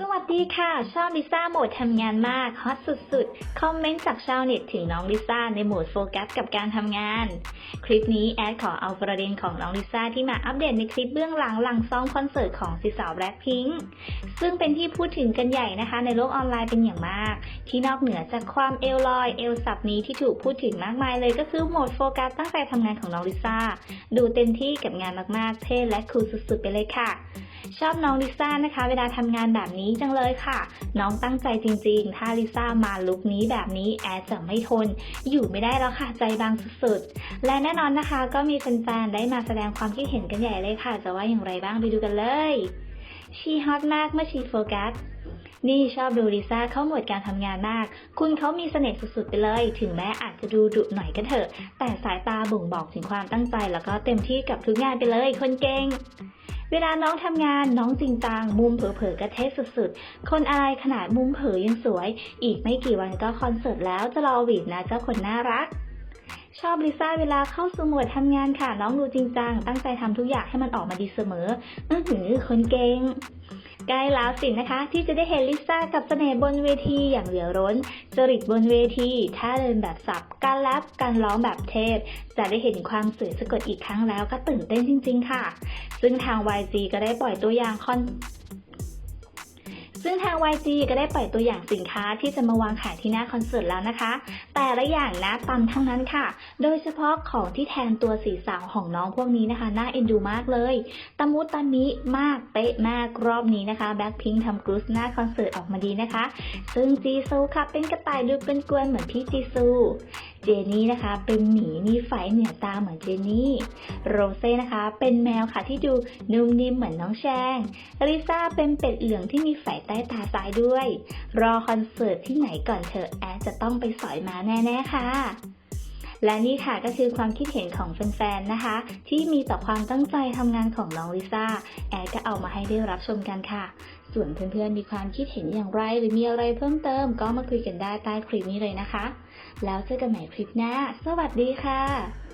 สวัสดีค่ะชอบลิซ่าโหมดทำงานมากฮอตสุดๆ คอมเมนต์จากชาวเน็ตถึงน้องลิซ่าในโหมดโฟกัสกับการทำงาน คลิปนี้แอดขอเอาประเด็นของน้องลิซ่าที่มาอัปเดตในคลิปเบื้องหลังหลังซ้อมคอนเสิร์ตของสิสาวแบล็คพิงค์ซึ่งเป็นที่พูดถึงกันใหญ่นะคะ ในโลกออนไลน์เป็นอย่างมาก ที่นอกเหนือจากความเอลลอยเอลสับนี้ที่ถูกพูดถึงมากมายเลยก็คือโหมดโฟกัสตั้งใจทำงานของน้องลิซ่าดูเต็มที่กับงานมากๆเท่และคูลสุดๆ ไปเลยค่ะ ชอบน้องลิซ่านะคะ เวลาทำงานแบบนี้จังเลยค่ะ น้องตั้งใจจริง ๆ ถ้าลิซ่ามาลุคนี้แบบนี้แอดจะไม่ทน อยู่ไม่ได้แล้วค่ะใจบางสุดๆ และแน่นอนนะคะ ก็มีแฟนๆได้มาแสดงความคิดเห็นกันใหญ่เลยค่ะ จะว่าอย่างไรบ้างไปดูกันเลย ชีฮอตมากเมื่อชีโฟกัสนี่ชอบดูลิซ่าเข้าหมดการทำงานมาก คุณเขามีเสน่ห์สุดๆไปเลย ถึงแม้อาจจะดูดุหน่อยก็เถอะ แต่สายตาบ่งบอกถึงความตั้งใจ แล้วก็เต็มที่กับทุกงานไปเลย คนเก่ง เวลาน้องทำงานน้องจริงจัง มุมเผลอๆก็เท่สุดๆ คนอะไรขนาดมุมเผยยังสวย อีกไม่กี่วันก็คอนเสิร์ตแล้วจะรอหวีดนะเจ้าคนน่ารัก ชอบลิซ่าเวลาเข้าสู่โหมดทำงานค่ะ น้องดูจริงจัง ตั้งใจทำทุกอย่างให้มันออกมาดีเสมออื้อหือคนเก่งใกล้แล้วสินะคะ ที่จะได้เห็นลิซ่ากับเสน่ห์บนเวทีอย่างเหลือร้น จริตบนเวทีท่าเดินแบบสับการแรปการร้องแบบเทพ จะได้เห็นความสวยสะกดอีกครั้งแล้วก็ตื่นเต้นจริง ๆ ค่ะ ซึ่งทาง YG ก็ได้ปล่อยตัวอย่างคอน ทาง YG ก็ได้ปล่อยตัวอย่างสินค้าที่จะมาวางขายที่หน้าคอนเสิร์ตแล้วนะคะ แต่ละอย่างนะปังทั้งนั้นค่ะ โดยเฉพาะของที่แทนตัวสีสาวของน้องพวกนี้นะคะ น่าเอ็นดูมากเลยตะมุตะมิมากเป๊ะมากรอบนี้นะคะแบ็คพิงทำกรุ๊สหน้าคอนเสิร์ตออกมาดีนะคะ ซึ่งจีซูค่ะเป็นกระต่ายดูเป็นกวนเหมือนพี่จีซู เจนี่นะคะเป็นหมีมีไฟเหนือตาเหมือนเจนี่ โรเซ่นะคะ เป็นแมวค่ะที่ดูนุ่มนิ่มเหมือนน้องแชงลิซ่าเป็นเป็ดเหลืองที่มีไฝใต้ตาซ้ายด้วย รอคอนเสิร์ตที่ไหนก่อนเถอะแอดจะต้องไปสอยมาแน่ ๆ ค่ะ และนี่ค่ะก็คือความคิดเห็นของแฟนๆนะคะ ที่มีต่อความตั้งใจทำงานของน้องลิซ่าแอดก็เอามาให้ได้รับชมกันค่ะ ส่วนเพื่อนๆมีความคิดเห็นอย่างไร หรือมีอะไรเพิ่มเติม ก็มาคุยกันได้ใต้คลิปนี้เลยนะคะ แล้วเจอกันใหม่คลิปหน้า สวัสดีค่ะ